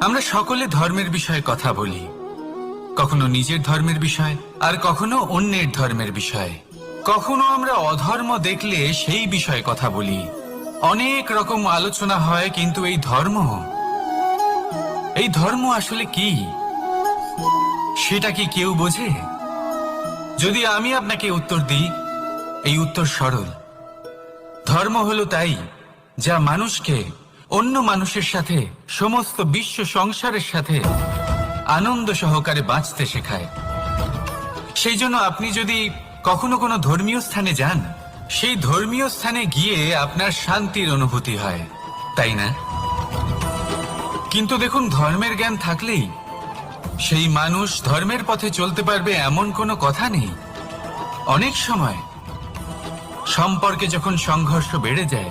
আমরা সকলে ধর্মের বিষয়ে কথা বলি। কখনো নিজের ধর্মের বিষয়, আর কখনো অন্যের ধর্মের বিষয়। কখনো আমরা অধর্ম দেখলে সেই বিষয়ে কথা বলি। অনেক রকম আলোচনা হয়, কিন্তু এই ধর্ম? এই ধর্ম আসলে কি? সেটা কি কেউ বোঝে? যদি আমি আপনাকে উত্তর দিই, এই উত্তর সরল। ধর্ম হলো তাই, যা মানুষকে অন্য মানুষের সাথে, সমস্ত বিশ্ব সংসারের সাথে আনন্দ সহকারে বাঁচতে শেখায়। সেই জন্য আপনি যদি কখনো কোনো ধর্মীয় স্থানে যান, সেই ধর্মীয় স্থানে গিয়ে আপনার শান্তির অনুভূতি হয়। তাই না? কিন্তু দেখুন, ধর্মের জ্ঞান থাকলেই সেই মানুষ ধর্মের পথে চলতে পারবে এমন কোনো কথা নেই। অনেক সময় সম্পর্কে যখন সংঘর্ষ বেড়ে যায়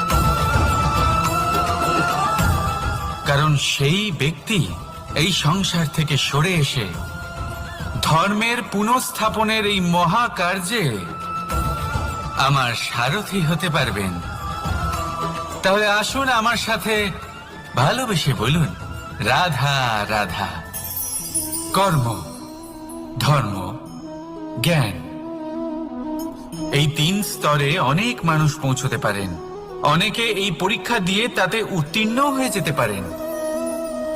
কারণ সেই ব্যক্তি এই সংসার থেকে সরে এসে ধর্মের পুনঃস্থাপনের এই মহাকার্যে আমার সারথি হতে পারবেন। তাহলে আসুন আমার সাথে ভালোবেসে বলুন, রাধা রাধা, কর্ম, ধর্ম, জ্ঞান, এই তিন স্তরে অনেক মানুষ পৌঁছতে পারেন। অনেকে এই পরীক্ষা দিয়ে তাতে উত্তীর্ণ হয়ে যেতে পারেন।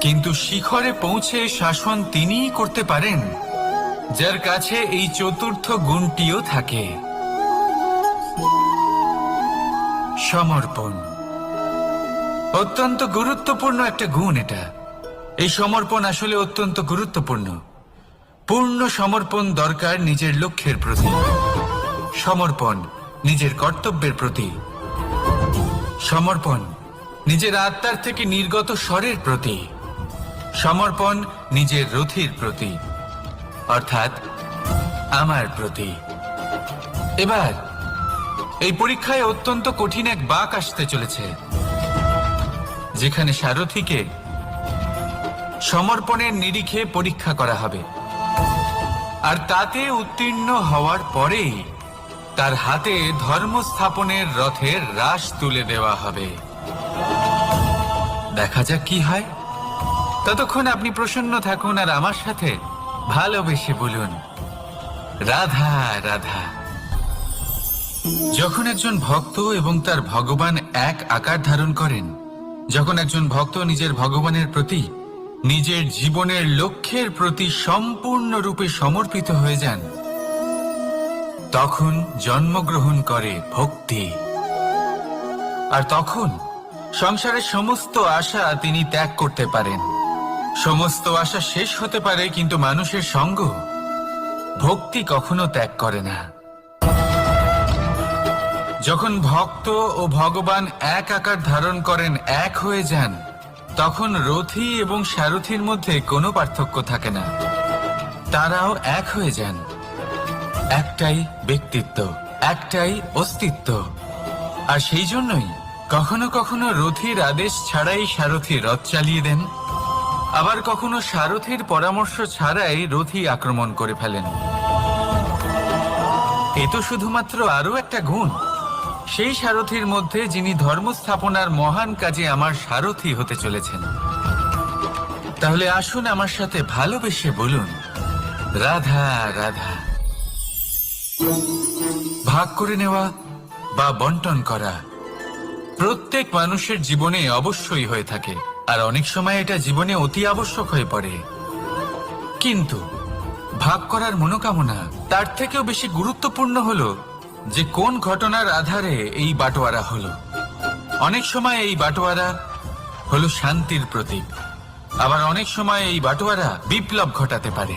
কিন্তু শিখরে পৌঁছে শাসন তিনিই করতে পারেন, যার কাছে এই চতুর্থ গুণটিও থাকে। সমর্পণ। অত্যন্ত গুরুত্বপূর্ণ একটা গুণ এটা। এই সমর্পণ আসলে অত্যন্ত গুরুত্বপূর্ণ। পূর্ণ সমর্পণ দরকার নিজের লক্ষ্যের প্রতি। সমর্পণ নিজের কর্তব্যের প্রতি। সমর্পণ নিজের আত্মার থেকে নির্গত স্বরের প্রতি। সমর্পণ নিজের রথির প্রতি, অর্থাৎ আমার প্রতি। এবার, এই পরীক্ষায় অত্যন্ত কঠিন এক বাক আসতে চলেছে, যেখানে সারথীকে সমর্পণের নিরিখে পরীক্ষা করা হবে। আর তাতে উত্তীর্ণ হওয়ার পরেই তার হাতে ধর্ম স্থাপনের রথের রাশ তুলে দেওয়া হবে। দেখা যাক কি হয়। ততক্ষণ আপনি প্রসন্ন থাকুন আর আমার সাথে ভালোবেসে বলুন, রাধা রাধা। যখন একজন ভক্ত এবং তার ভগবান এক আকার ধারণ করেন, যখন একজন ভক্ত নিজের ভগবানের প্রতি, নিজের জীবনের লক্ষ্যের প্রতি সম্পূর্ণরূপে সমর্পিত হয়ে যান, তখন জন্মগ্রহণ করে ভক্তি। আর তখন সংসারের সমস্ত আশা তিনি ত্যাগ করতে পারেন। সমস্ত আশা শেষ হতে পারে, কিন্তু মানুষের সঙ্গ ভক্তি কখনো ত্যাগ করে না। যখন ভক্ত ও ভগবান এক আকার ধারণ করেন, এক হয়ে যান, তখন রথী এবং সারথীর মধ্যে কোনো পার্থক্য থাকে না। তারাও এক হয়ে যান। একটাই ব্যক্তিত্ব, একটাই অস্তিত্ব। আর সেই জন্যই কখনো কখনো রথীর আদেশ ছাড়াই সারথী রথ চালিয়ে দেন। আবার কখনো সারথীর পরামর্শ ছাড়াই রথী আক্রমণ করে ফেলেন। এ তো শুধুমাত্র আরও একটা গুণ। সেই সারথীর মধ্যে যিনি ধর্ম স্থাপনার মহান কাজে আমার সারথী হতে চলেছেন। তাহলে আসুন আমার সাথে ভালোবেসে বলুন, রাধা রাধা। ভাগ করে নেওয়া বা বন্টন করা প্রত্যেক মানুষের জীবনে অবশ্যই হয়ে থাকে। আর অনেক সময় এটা জীবনে অতি আবশ্যক হয়ে পড়ে। কিন্তু ভাগ করার মনোকামনা তার থেকেও বেশি গুরুত্বপূর্ণ হলো যে কোন ঘটনার আধারে এই বাটোয়ারা হলো। অনেক সময় এই বাটোয়ারা হলো শান্তির প্রতীক। আবার অনেক সময় এই বাটোয়ারা বিপ্লব ঘটাতে পারে।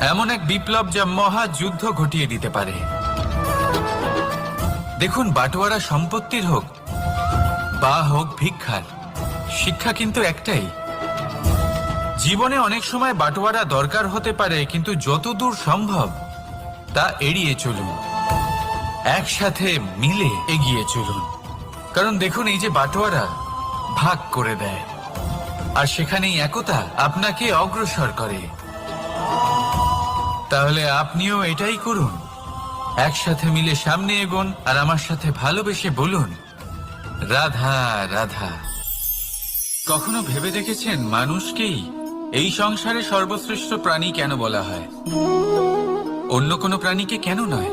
এমন এক বিপ্লব যা মহা যুদ্ধ ঘটিয়ে দিতে পারে। দেখুন, বাটোয়ারা সম্পত্তির হোক বা হোক ভিক্ষার শিক্ষা কিন্তু একটাই। জীবনে অনেক সময় বাটোয়ারা দরকার হতে পারে, কিন্তু যতদূর সম্ভব তা এড়িয়ে চলুন। একসাথে মিলে এগিয়ে চলুন। কারণ দেখুন, এই যে বাটোয়ারা ভাগ করে দেয়। আর সেখানেই একতা আপনাকে অগ্রসর করে। তাহলে আপনিও এটাই করুন। একসাথে মিলে সামনে এগোন আর আমার সাথে ভালোবেসে বলুন, রাধা রাধা। কখনো ভেবে দেখেছেন মানুষকেই এই সংসারে সর্বশ্রেষ্ঠ প্রাণী কেন বলা হয়? অন্য কোনো প্রাণীকে কেন নয়?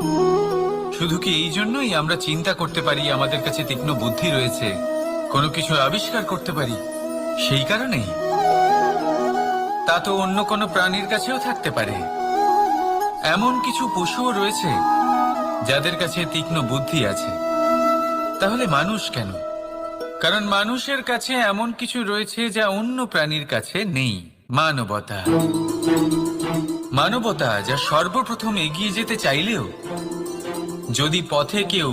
শুধু কি এই জন্যই আমরা চিন্তা করতে পারি, আমাদের কাছে তীক্ষ্ণ বুদ্ধি রয়েছে, কোনো কিছু আবিষ্কার করতে পারি? সেই কারণেই। তা তো অন্য কোনো প্রাণীর কাছেও থাকতে পারে। এমন কিছু পশুও রয়েছে যাদের কাছে তীক্ষ্ণ বুদ্ধি আছে। তাহলে মানুষ কেন? কারণ মানুষের কাছে এমন কিছু রয়েছে যা অন্য প্রাণীর কাছে নেই। মানবতা। মানবতা যা সর্বপ্রথম এগিয়ে যেতে চাইলেও, যদি পথে কেউ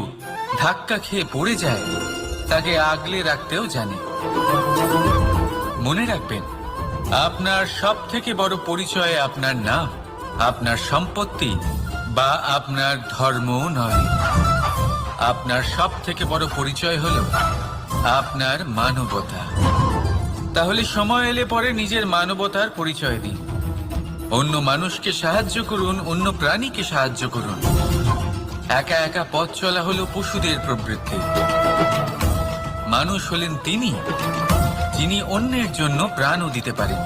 ধাক্কা খেয়ে পড়ে যায়, তাকে আগলে রাখতেও জানে। মনে রাখবেন, আপনার সব থেকে বড় পরিচয় আপনার নাম, আপনার সম্পত্তি বা আপনার ধর্ম নয়। আপনার সব থেকে বড় পরিচয় হল আপনার মানবতা। তাহলে সময় এলে পরে নিজের মানবতার পরিচয় দিন। অন্য মানুষকে সাহায্য করুন, অন্য প্রাণীকে সাহায্য করুন। একা একা পথ চলা হলো পশুদের প্রবৃত্তি। মানুষ হলেন তিনি, যিনি অন্যের জন্য প্রাণও দিতে পারেন।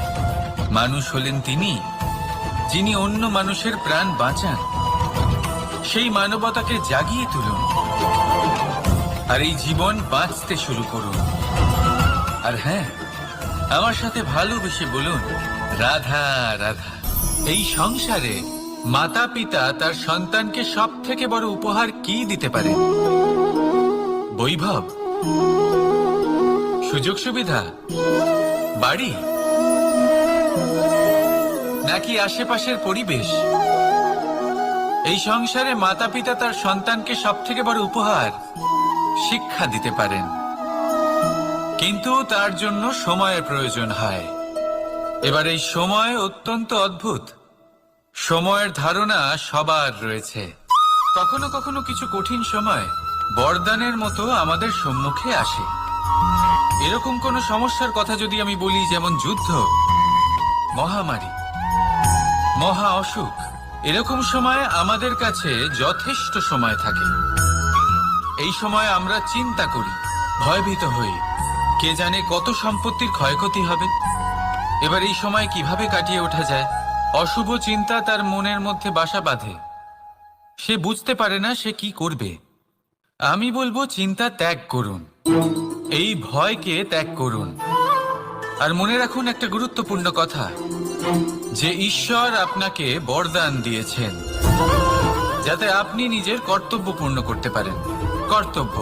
মানুষ হলেন তিনি, যিনি অন্য মানুষের প্রাণ বাঁচান। সেই মানবতাকে জাগিয়ে তুলুন। আর এই জীবন বাঁচতে শুরু করুন। আর হ্যাঁ আমার সাথে ভালোবেসে বলুন, রাধা রাধা। এই সংসারে মাতা পিতা তার সন্তানকে সব থেকে বড় উপহার কি দিতে পারে? বৈভব, সুযোগ সুবিধা, বাড়ি, নাকি আশেপাশের পরিবেশ? এই সংসারে মাতা পিতা তার সন্তানকে সব থেকে বড় উপহার শিক্ষা দিতে পারেন। কিন্তু তার জন্য সময়ের প্রয়োজন হয়। এবার এই সময় অত্যন্ত অদ্ভুত। সময়ের ধারণা সবার রয়েছে। কখনো কখনো কিছু কঠিন সময় বরদানের মতো আমাদের সম্মুখে আসে। এরকম কোন সমস্যার কথা যদি আমি বলি, যেমন যুদ্ধ, মহামারী, মহা অসুখ, এরকম সময় আমাদের কাছে যথেষ্ট সময় থাকে। এই সময় আমরা চিন্তা করি, ভয়ভীত হই। কে জানে কত সম্পত্তির ক্ষয়ক্ষতি হবে। এবার এই সময় কীভাবে কাটিয়ে ওঠা যায়? অশুভ চিন্তা তার মনের মধ্যে বাসা বাঁধে। সে বুঝতে পারে না সে কি করবে। আমি বলব, চিন্তা ত্যাগ করুন। এই ভয়কে ত্যাগ করুন। আর মনে রাখুন একটা গুরুত্বপূর্ণ কথা, যে ঈশ্বর আপনাকে বরদান দিয়েছেন, যাতে আপনি নিজের কর্তব্য পূর্ণ করতে পারেন। কর্তব্য।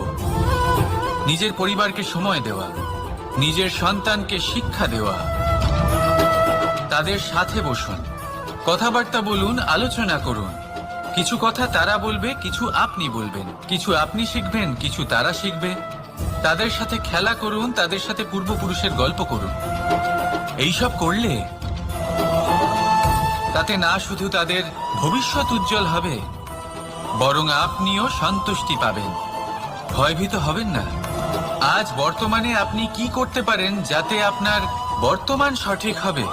নিজের পরিবারকে সময় দেওয়া, নিজের সন্তানকে শিক্ষা দেওয়া, তাদের সাথে বসুন, কথাবার্তা বলুন, আলোচনা করুন। কিছু কথা তারা বলবে, কিছু আপনি বলবেন। কিছু আপনি শিখবেন, কিছু তারা শিখবে। তাদের সাথে খেলা করুন, তাদের সাথে পূর্বপুরুষের গল্প করুন। এইসব করলে তাতে না শুধু তাদের ভবিষ্যৎ উজ্জ্বল হবে, বরং আপনিও সন্তুষ্টি পাবেন। ভয়ভীত হবেন না। আজ বর্তমানে আপনি কি করতে পারেন যাতে আপনার বর্তমান সঠিক হবে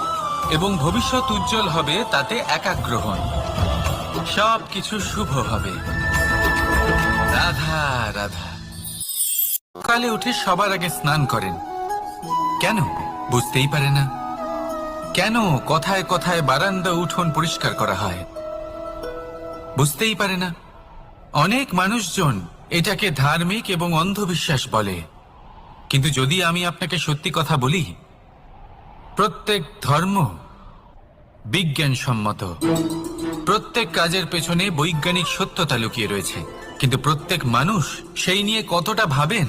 এবং ভবিষ্যৎ উজ্জ্বল হবে তাতে একাগ্র হন। সব কিছু শুভ হবে। রাধা রাধা। সকালে উঠে সবার আগে স্নান করেন। কেন? বুঝতেই পারে না। কেন কথায় কথায় বারান্দা উঠোন পরিষ্কার করা হয়? বুঝতেই পারে না। অনেক মানুষজন এটাকে ধার্মিক এবং অন্ধবিশ্বাস বলে। কিন্তু যদি আমি আপনাকে সত্যি কথা বলি, প্রত্যেক ধর্ম বিজ্ঞানসম্মত। প্রত্যেক কাজের পেছনে বৈজ্ঞানিক সত্যতা লুকিয়ে রয়েছে। কিন্তু প্রত্যেক মানুষ সেই নিয়ে কতটা ভাবেন,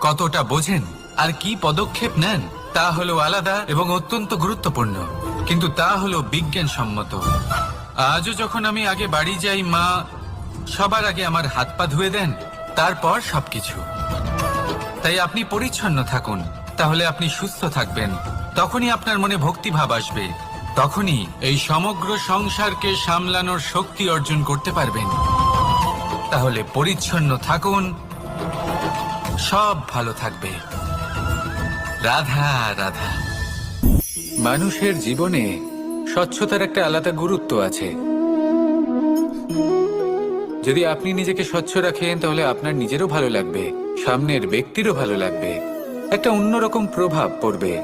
কতটা বোঝেন, আর কি পদক্ষেপ নেন, তা হলো আলাদা এবং অত্যন্ত গুরুত্বপূর্ণ। কিন্তু তা হলো বিজ্ঞানসম্মত। আজও যখন আমি আগে বাড়ি যাই, মা সবার আগে আমার হাত পা ধুয়ে দেন তারপর সবকিছু। তাই আপনি পরিচ্ছন্ন থাকুন, তাহলে আপনি সুস্থ থাকবেন। তখনই আপনার মনে ভক্তিভাব আসবে। তখনই এই সমগ্র সংসারকে সামলানোর শক্তি অর্জন করতে পারবেন। তাহলে পরিচ্ছন্ন থাকুন, সব ভালো থাকবে। রাধা রাধা। মানুষের জীবনে স্বচ্ছতার একটা আলাদা গুরুত্ব আছে। যদি আপনি নিজেকে স্বচ্ছ রাখেন, তাহলে আপনার নিজেরও ভালো লাগবে, সামনের ব্যক্তিরও ভালো লাগবে। একটা অন্যরকম প্রভাব পড়বে।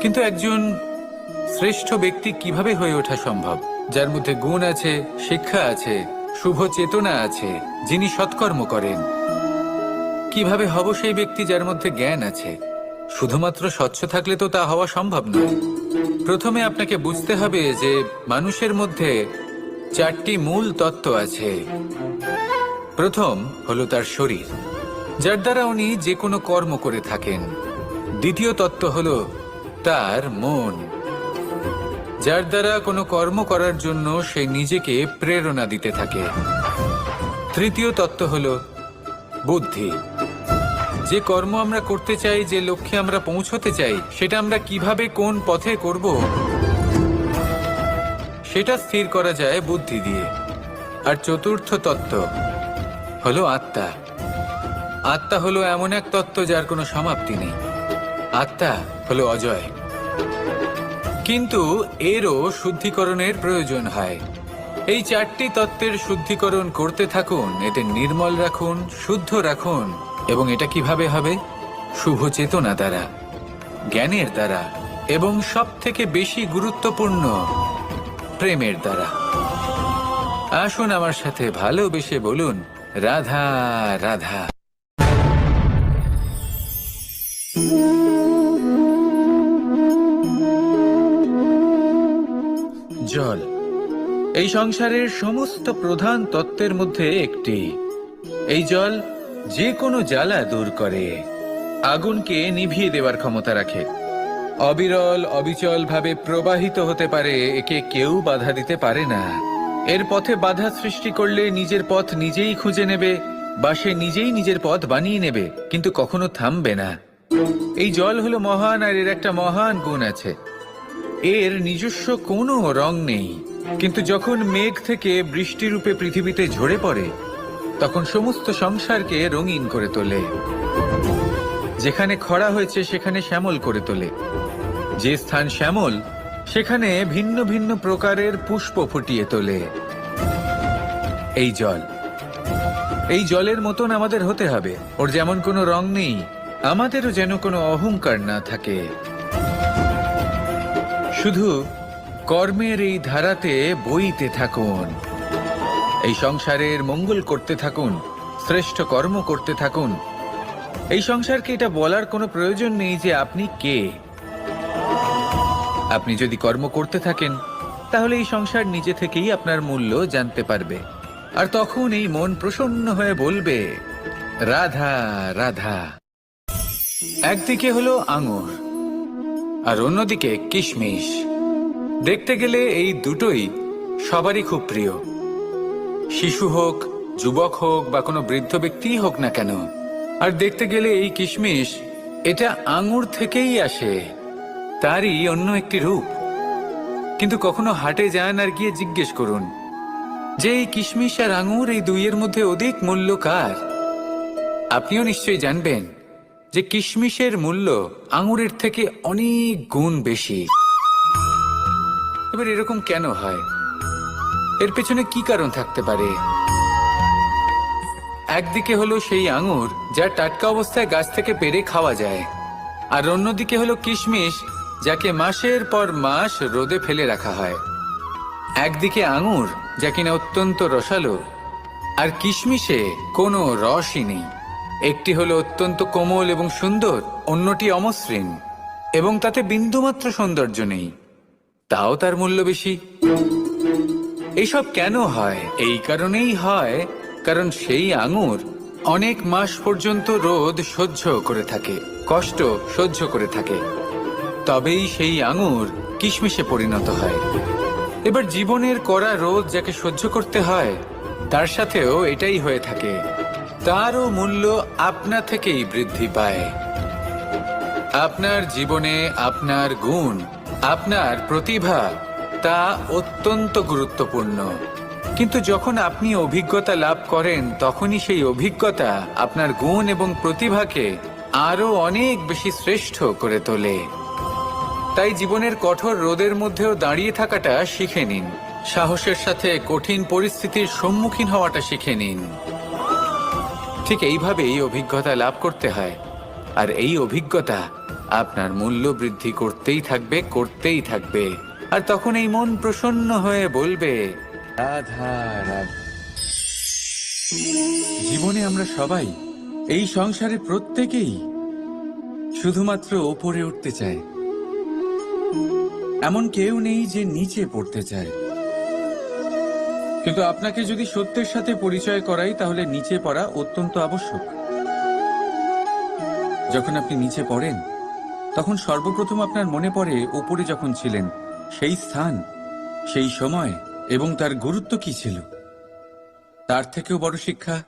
কিন্তু একজন শ্রেষ্ঠ ব্যক্তি কীভাবে হয়ে ওঠা সম্ভব? যার মধ্যে গুণ আছে, শিক্ষা আছে, শুভ চেতনা আছে, যিনি সৎকর্ম করেন। কীভাবে হব সেই ব্যক্তি যার মধ্যে জ্ঞান আছে? শুধুমাত্র স্বচ্ছ থাকলে তো তা হওয়া সম্ভব নয়। প্রথমে আপনাকে বুঝতে হবে যে মানুষের মধ্যে চারটি মূল তত্ত্ব আছে। প্রথম হলো তার শরীর, যার দ্বারা উনি যে কোনো কর্ম করে থাকেন। দ্বিতীয় তত্ত্ব হলো তার মন, যার দ্বারা কোনো কর্ম করার জন্য সে নিজেকে প্রেরণা দিতে থাকে। তৃতীয় তত্ত্ব হল বুদ্ধি, যে কর্ম আমরা করতে চাই, যে লক্ষ্যে আমরা পৌঁছতে চাই, সেটা আমরা কীভাবে কোন পথে করব সেটা স্থির করা যায় বুদ্ধি দিয়ে। আর চতুর্থ তত্ত্ব হলো আত্মা। আত্মা হলো এমন এক তত্ত্ব যার কোনো সমাপ্তি নেই। আত্মা হলো অজয়। কিন্তু এরও শুদ্ধিকরণের প্রয়োজন হয়। এই চারটি তত্ত্বের শুদ্ধিকরণ করতে থাকুন, এতে নির্মল রাখুন, শুদ্ধ রাখুন, এবং এটা কীভাবে হবে? শুভ চেতনা দ্বারা, জ্ঞানের দ্বারা, এবং সব থেকে বেশি গুরুত্বপূর্ণ প্রেমের দ্বারা। আসুন আমার সাথে ভালোবেসে বলুন, রাধা রাধা। জল, এই সংসারের সমস্ত প্রধান তত্ত্বের মধ্যে একটি। এই জল যে কোনো জ্বালা দূর করে, আগুনকে নিভিয়ে দেওয়ার ক্ষমতা রাখে। অবিরল অবিচল ভাবে প্রবাহিত হতে পারে, একে কেউ বাধা দিতে পারে না। এর পথে বাধা সৃষ্টি করলে নিজের পথ নিজেই খুঁজে নেবে, বা সে নিজেই নিজের পথ বানিয়ে নেবে, কিন্তু কখনো থামবে না। এই জল হলো মহান, আর এর একটা মহান গুণ আছে। এর নিজস্ব কোনো রং নেই, কিন্তু যখন মেঘ থেকে বৃষ্টিরূপে পৃথিবীতে ঝরে পড়ে, তখন সমস্ত সংসারকে রঙিন করে তোলে। যেখানে খরা হয়েছে, সেখানে শ্যামল করে তোলে। যে স্থান শ্যামল, সেখানে ভিন্ন ভিন্ন প্রকারের পুষ্প ফুটিয়ে তোলে। এই জল। এই জলের মতন আমাদের হতে হবে। ওর যেমন কোনো রং নেই, আমাদেরও যেন কোনো অহংকার না থাকে। শুধু কর্মের এই ধারাতে বইতে থাকুন। এই সংসারের মঙ্গল করতে থাকুন, শ্রেষ্ঠ কর্ম করতে থাকুন। এই সংসারকে এটা বলার কোনো প্রয়োজন নেই যে আপনি কে। আপনি যদি কর্ম করতে থাকেন, তাহলে এই সংসার নিজে থেকেই আপনার মূল্য জানতে পারবে। আর তখন এই মন প্রসন্ন হয়ে বলবে, রাধা রাধা। একদিকে হলো আঙুর, আর অন্যদিকে কিশমিশ। দেখতে গেলে এই দুটোই সবারই খুব প্রিয়। শিশু হোক, যুবক হোক, বা কোনো বৃদ্ধ ব্যক্তিই হোক না কেন, আর দেখতে গেলে এই কিশমিশ, এটা আঙুর থেকেই আসে। তারই অন্য একটি রূপ। কিন্তু কখনো হাটে যান আর গিয়ে জিজ্ঞেস করুন, যে এই কিশমিশ আর আঙুর এই দুইয়ের মধ্যে অধিক মূল্য কার? আপনিও নিশ্চয়ই জানবেন যে কিশমিশের মূল্য আঙুরের থেকে অনেক গুণ বেশি। এবার এরকম কেন হয়? এর পেছনে কি কারণ থাকতে পারে? একদিকে হলো সেই আঙুর যা টাটকা অবস্থায় গাছ থেকে পেরে খাওয়া যায়, আর অন্যদিকে হলো কিশমিশ যাকে মাসের পর মাস রোদে ফেলে রাখা হয়। একদিকে আঙুর, যা কিনা অত্যন্ত রসালো, আর কিশমিশে কোনো রসই নেই। একটি হলো অত্যন্ত কোমল এবং সুন্দর, অন্যটি অমসৃণ, এবং তাতে বিন্দুমাত্র সৌন্দর্য নেই। তাও তার মূল্য বেশি। এইসব কেন হয়? এই কারণেই হয়, কারণ সেই আঙুর অনেক মাস পর্যন্ত রোদ সহ্য করে থাকে, কষ্ট সহ্য করে থাকে। তবেই সেই আঙুর কিশমিশে পরিণত হয়। এবার জীবনের কড়া রোদ যাকে সহ্য করতে হয়, তার সাথেও এটাই হয়ে থাকে। তারও মূল্য আপনা থেকেই বৃদ্ধি পায়। আপনার জীবনে আপনার গুণ, আপনার প্রতিভা, তা অত্যন্ত গুরুত্বপূর্ণ। কিন্তু যখন আপনি অভিজ্ঞতা লাভ করেন, তখনই সেই অভিজ্ঞতা আপনার গুণ এবং প্রতিভাকে আরও অনেক বেশি শ্রেষ্ঠ করে তোলে। তাই জীবনের কঠোর রোদের মধ্যেও দাঁড়িয়ে থাকাটা শিখে নিন। সাহসের সাথে কঠিন পরিস্থিতির সম্মুখীন হওয়াটা শিখে নিন। ঠিক এইভাবেই অভিজ্ঞতা লাভ করতে হয়। আর এই অভিজ্ঞতা আপনার মূল্য বৃদ্ধি করতেই থাকবে করতেই থাকবে। আর তখন এই মন প্রসন্ন হয়ে বলবে জীবনে আমরা সবাই এই সংসারে প্রত্যেকেই শুধুমাত্র ওপরে উঠতে চায় এমন কেউ নেই যে নিচে পড়তে চায়। কিন্তু আপনাকে যদি সত্যের সাথে পরিচয় করাই, তাহলে নিচে পড়া অত্যন্ত আবশ্যক। যখন আপনি নিচে পড়েন, তখন সর্বপ্রথম আপনার মনে পড়ে উপরে যখন ছিলেন, সেই স্থান, সেই সময় এবং তার গুরুত্ব কি ছিল? তার থেকেও বড় শিক্ষা,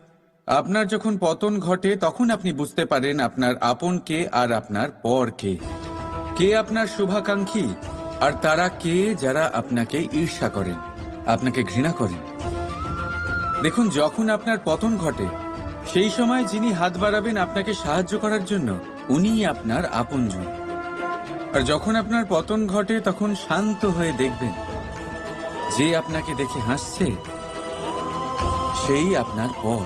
আপনার যখন পতন ঘটে, তখন আপনি বুঝতে পারেন আপনার আপন কে আর আপনার পর কে। কে আপনার শুভাকাঙ্ক্ষী? আর তারা কে যারা আপনাকে ঈর্ষা করেন, আপনাকে ঘৃণা করেন? দেখুন, যখন আপনার পতন ঘটে, সেই সময় যিনি হাত বাড়াবেন আপনাকে সাহায্য করার জন্য, উনিই আপনার আপনজন। আর যখন আপনার পতন ঘটে, তখন শান্ত হয়ে দেখবেন, যে আপনাকে দেখে হাসছে, সেই আপনার পর।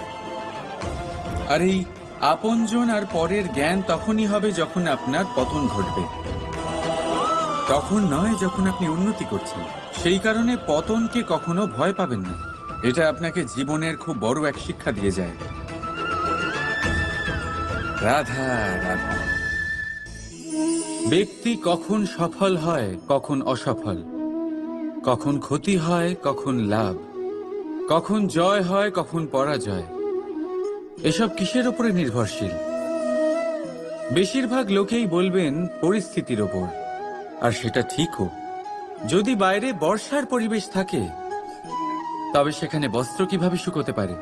আর এই আপনজন আর পরের জ্ঞান তখনই হবে যখন আপনার পতন ঘটবে। তখন নয় যখন আপনি উন্নতি করছেন। সেই কারণে পতনকে কখনো ভয় পাবেন না। এটা আপনাকে জীবনের খুব বড় এক শিক্ষা দিয়ে যায়। রাধা রাধা। ব্যক্তি কখন সফল হয়, কখন অসফল। কখন ক্ষতি হয়, কখন লাভ। কখন জয় হয়, কখন পরাজয়। এসব কিসের উপরে নির্ভরশীল? বেশিরভাগ লোকেই বলবেন পরিস্থিতির ওপর আর সেটা ঠিকও। যদি বাইরে বর্ষার পরিবেশ থাকে, তবে সেখানে বস্ত্র কীভাবে শুকোতে পারে?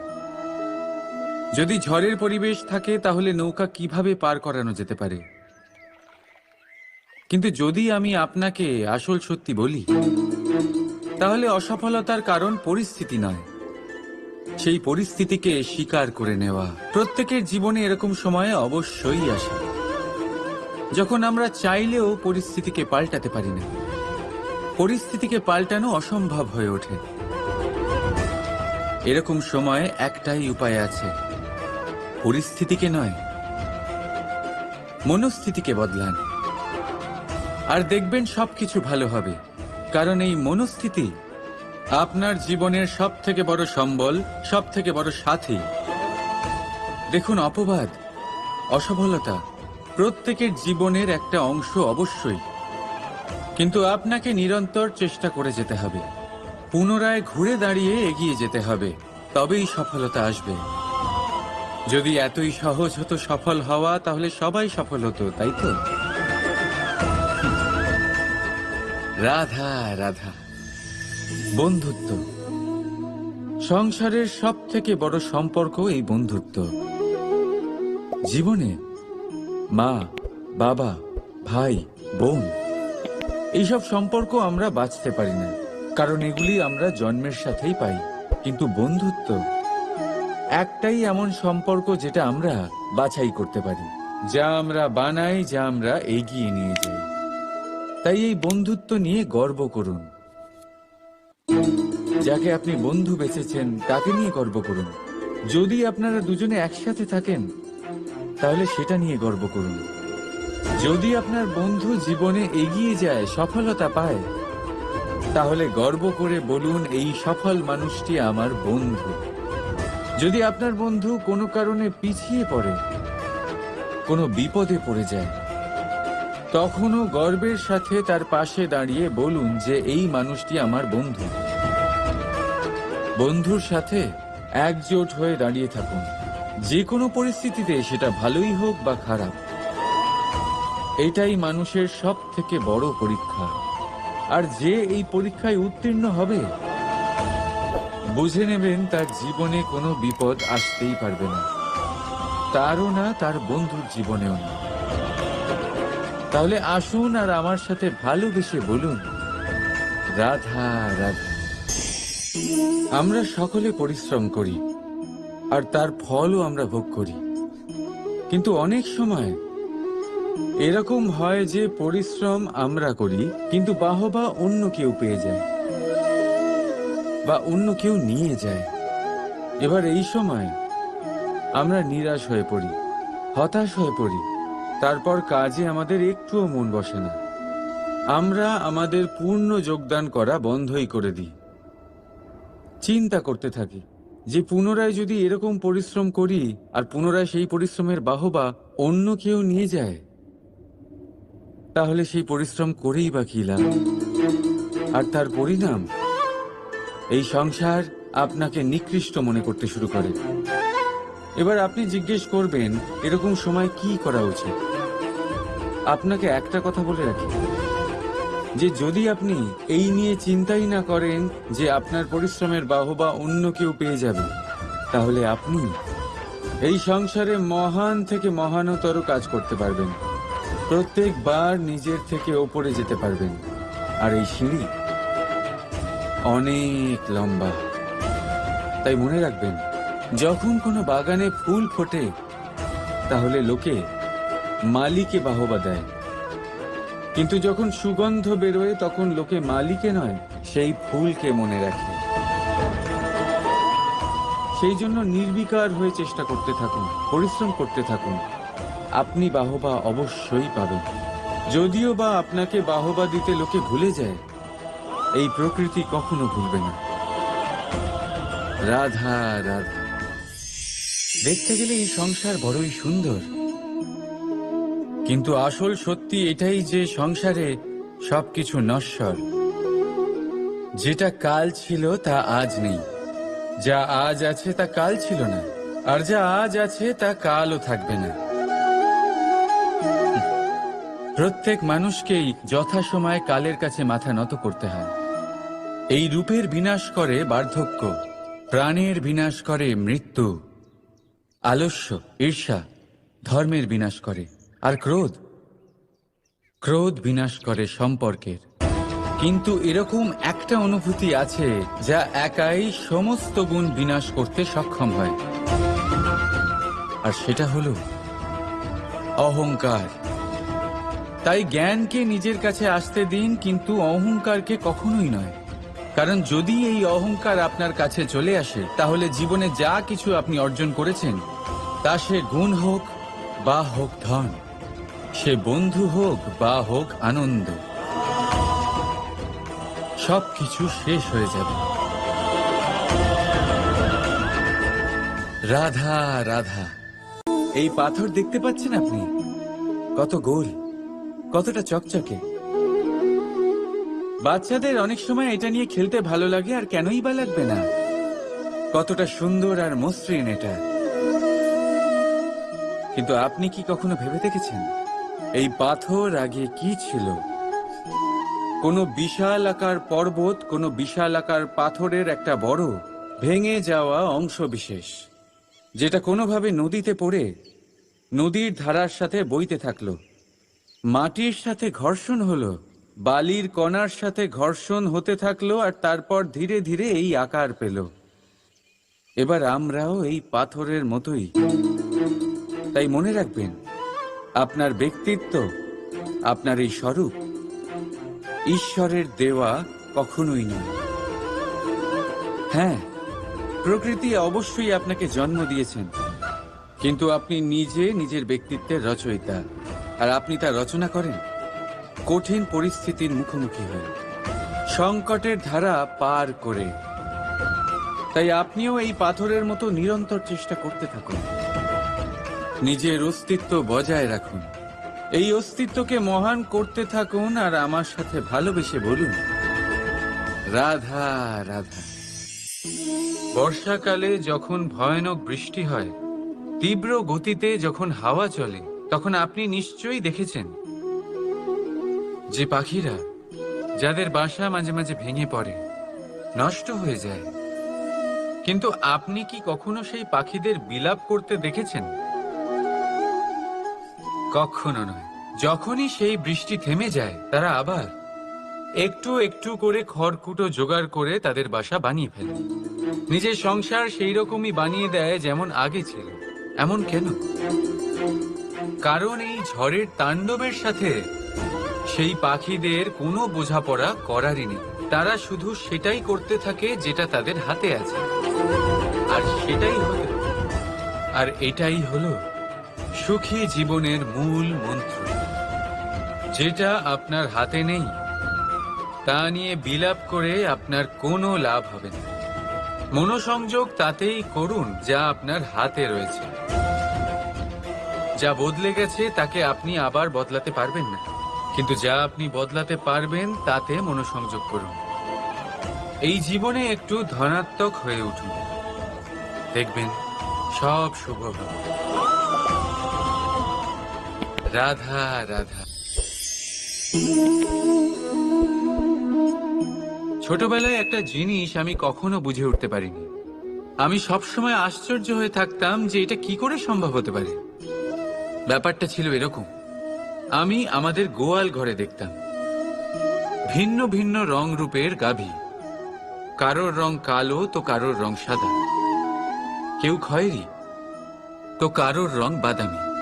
যদি ঝড়ের পরিবেশ থাকে, তাহলে নৌকা কীভাবে পার করানো যেতে পারে? কিন্তু যদি আমি আপনাকে আসল সত্যি বলি, তাহলে অসফলতার কারণ পরিস্থিতি নয়। সেই পরিস্থিতিকে স্বীকার করে নেওয়া। প্রত্যেকের জীবনে এরকম সময়ে অবশ্যই আসে। যখন আমরা চাইলেও পরিস্থিতিকে পাল্টাতে পারি না, পরিস্থিতিকে পাল্টানো অসম্ভব হয়ে ওঠে। এরকম সময়ে একটাই উপায় আছে, পরিস্থিতিকে নয়, মনস্থিতিকে বদলান। আর দেখবেন সবকিছু ভালো হবে, কারণ এই মনস্থিতি আপনার জীবনের সব থেকে বড় সম্বল সব থেকে বড় সাথী। দেখুন অপবাদ, অসফলতা প্রত্যেকের জীবনের একটা অংশ অবশ্যই। কিন্তু আপনাকে নিরন্তর চেষ্টা করে যেতে হবে। পুনরায় ঘুরে দাঁড়িয়ে এগিয়ে যেতে হবে। তবেই সফলতা আসবে। যদি এতই সহজ হতো সফল হওয়া, তাহলে সবাই সফল হতো, তাই তো? রাধা রাধা। বন্ধুত্ব। সংসারের সব থেকে বড় সম্পর্ক এই বন্ধুত্ব। জীবনে মা, বাবা, ভাই, বোন, এইসব সম্পর্ক আমরা বাঁচতে পারি না, কারণ এগুলি আমরা জন্মের সাথেই পাই। কিন্তু বন্ধুত্ব একটাই এমন সম্পর্ক যেটা আমরা বাছাই করতে পারি, যা আমরা বানাই, যা আমরা এগিয়ে নিয়ে যাই। তাই এই বন্ধুত্ব নিয়ে গর্ব করুন। যাকে আপনি বন্ধু বেছেছেন, তাকে নিয়ে গর্ব করুন। যদি আপনারা দুজনে একসাথে থাকেন, তাহলে সেটা নিয়ে গর্ব করুন। যদি আপনার বন্ধু জীবনে এগিয়ে যায়, সফলতা পায়, তাহলে গর্ব করে বলুন, এই সফল মানুষটি আমার বন্ধু। যদি আপনার বন্ধু কোনো কারণে পিছিয়ে পড়ে, কোনো বিপদে পড়ে যায় তখনও গর্বের সাথে তার পাশে দাঁড়িয়ে বলুন যে এই মানুষটি আমার বন্ধু। বন্ধুর সাথে একজোট হয়ে দাঁড়িয়ে থাকুন। যে কোনো পরিস্থিতিতে সেটা ভালোই হোক বা খারাপ। এটাই মানুষের সব থেকে বড় পরীক্ষা। আর যে এই পরীক্ষায় উত্তীর্ণ হবে, বুঝে নেবেন তার জীবনে কোনো বিপদ আসতেই পারবে না। তারও না তার বন্ধুর জীবনেও না। তাহলে আসুন আর আমার সাথে ভালোবেসে বলুন। রাধা রাধা। আমরা সকলে পরিশ্রম করি, আর তার ফলও আমরা ভোগ করি। কিন্তু অনেক সময় এরকম হয় যে পরিশ্রম আমরা করি, কিন্তু বাহবা অন্য কেউ পেয়ে যায়, বা অন্য কেউ নিয়ে যায়। এবার এই সময় আমরা নিরাশ হয়ে পড়ি, হতাশ হয়ে পড়ি। তারপর কাজে আমাদের একটুও মন বসে না। আমরা আমাদের পূর্ণ যোগদান করা বন্ধই করে দিই। চিন্তা করতে থাকি যে পুনরায় যদি এরকম পরিশ্রম করি আর পুনরায় সেই পরিশ্রমের বাহবা অন্য কেউ নিয়ে যায়, তাহলে সেই পরিশ্রম করেই বা কি লাভ? আর তার পরিণাম? এই সংসার আপনাকে নিকৃষ্ট মনে করতে শুরু করে। এবার আপনি জিজ্ঞেস করবেন, এরকম সময় কি করা উচিত? আপনাকে একটা কথা বলে রাখি। যে যদি আপনি এই নিয়ে চিন্তাই না করেন যে আপনার পরিশ্রমের বাহবা অন্য কেউ পেয়ে যাবে, তাহলে আপনি এই সংসারে মহান থেকে মহানতর কাজ করতে পারবেন। প্রত্যেকবার নিজের থেকে ওপরে যেতে পারবেন। আর এই সিঁড়ি অনেক লম্বা। তাই মনে রাখবেন যখন কোনো বাগানে ফুল ফোটে, তাহলে লোকে মালিকে বাহবা দেয়। কিন্তু যখন সুগন্ধ বেরোয়, তখন লোকে মালিকে নয়, সেই ফুলকে মনে রাখে। সেই জন্য নির্বিকার হয়ে চেষ্টা করতে থাকুন, পরিশ্রম করতে থাকুন। আপনি বাহবা অবশ্যই পাবেন। যদিও বা আপনাকে বাহবা দিতে লোকে ভুলে যায়, এই প্রকৃতি কখনো ভুলবে না। রাধা রাধা। দেখতে গেলে এই সংসার বড়ই সুন্দর। কিন্তু আসল সত্যি এটাই যে সংসারে সবকিছু নশ্বর। যেটা কাল ছিল, তা আজ নেই। যা আজ আছে, তা কাল ছিল না। আর যা আজ আছে, তা কালও থাকবে না। প্রত্যেক মানুষকেই যথাসময়ে কালের কাছে মাথা নত করতে হয়। এই রূপের বিনাশ করে বার্ধক্য, প্রাণের বিনাশ করে মৃত্যু। আলস্য, ঈর্ষা ধর্মের বিনাশ করে। আর ক্রোধ? ক্রোধ বিনাশ করে সম্পর্কের। কিন্তু এরকম একটা অনুভূতি আছে যা একাই সমস্ত গুণ বিনাশ করতে সক্ষম হয়। আর সেটা হলো অহংকার। তাই জ্ঞানকে নিজের কাছে আসতে দিন, কিন্তু অহংকারকে কখনোই নয়। কারণ যদি এই অহংকার আপনার কাছে চলে আসে, তাহলে জীবনে যা কিছু আপনি অর্জন করেছেন তা সে গুণ হোক বা হোক ধন, সে বন্ধু হোক বা হোক আনন্দ সব কিছু শেষ হয়ে যাবে। রাধা রাধা, এই পাথর দেখতে পাচ্ছেন আপনি? কত গোল, কতটা চকচকে। বাচ্চাদের অনেক সময় এটা নিয়ে খেলতে ভালো লাগে আর কেনই বা লাগবে না। কতটা সুন্দর আর মসৃণ এটা। কিন্তু আপনি কি কখনো ভেবে দেখেছেন? এই পাথর আগে কি ছিল? কোনো বিশাল আকার পর্বত, কোনো বিশাল আকার পাথরের একটা বড়, ভেঙে যাওয়া অংশ বিশেষ, যেটা কোনোভাবে নদীতে পড়ে, নদীর ধারার সাথে বইতে থাকল। মাটির সাথে ঘর্ষণ হলো, বালির কণার সাথে ঘর্ষণ হতে থাকল আর তারপর ধীরে ধীরে এই আকার পেল। এবার আমরাও এই পাথরের মতোই তাই মনে রাখবেন, আপনার ব্যক্তিত্ব, আপনার এই স্বরূপ ঈশ্বরের দেওয়া কখনোই নয়। হ্যাঁ প্রকৃতি অবশ্যই আপনাকে জন্ম দিয়েছেন, কিন্তু আপনি নিজে নিজের ব্যক্তিত্বের রচয়িতা, আর আপনি তা রচনা করেন। কঠিন পরিস্থিতির মুখোমুখি হয়ে, সংকটের ধারা পার করে। তাই আপনিও এই পাথরের মতো নিরন্তর চেষ্টা করতে থাকুন। নিজের অস্তিত্ব বজায় রাখুন। এই অস্তিত্বকে মহান করতে থাকুন আর আমার সাথে ভালোবেসে বলুন, রাধা রাধা। বর্ষাকালে যখন ভয়ানক বৃষ্টি হয়, তীব্র গতিতে যখন হাওয়া চলে, তখন আপনি নিশ্চয়ই দেখেছেন যে পাখিরা, যাদের বাসা মাঝে মাঝে ভেঙে পড়ে, নষ্ট হয়ে যায়। কিন্তু আপনি কি কখনো সেই পাখিদের বিলাপ করতে দেখেছেন? কখনো নয়। যখনই সেই বৃষ্টি থেমে যায়, তারা আবার একটু একটু করে খড়কুটো জোগাড় করে তাদের বাসা বানিয়ে ফেলে। নিজের সংসার সেই রকমই বানিয়ে দেয় যেমন আগে ছিল। এমন কেন? কারণ এই ঝড়ের তাণ্ডবের সাথে সেই পাখিদের কোনো বোঝাপড়া করারই নেই। তারা শুধু সেটাই করতে থাকে যেটা তাদের হাতে আছে। আর সেটাই হলো আর এটাই হলো সুখী জীবনের মূল মন্ত্র। যেটা আপনার হাতে নেই, তা নিয়ে বিলাপ করে আপনার কোনো লাভ হবে না। মনোসংযোগ তাতেই করুন যা আপনার হাতে রয়েছে। যা বদলে গেছে, তাকে আপনি আবার বদলাতে পারবেন না। কিন্তু যা আপনি বদলাতে পারবেন, তাতে মনোসংযোগ করুন। এই জীবনে একটু ধনাত্মক হয়ে উঠুন। দেখবেন সব শুভ হবে। রাধা রাধা। ছোটবেলায় একটা জিনিস আমি কখনো বুঝে উঠতে পারিনি। আমি সবসময় আশ্চর্য হয়ে থাকতাম যে এটা কি করে সম্ভব হতে পারে। ব্যাপারটা ছিল এরকম। আমি আমাদের গোয়াল ঘরে দেখতাম। ভিন্ন ভিন্ন রং রূপের গাভী। কারোর রং কালো, তো কারোর রং সাদা। কেউ খয়েরি, তো কারোর রং বাদামি।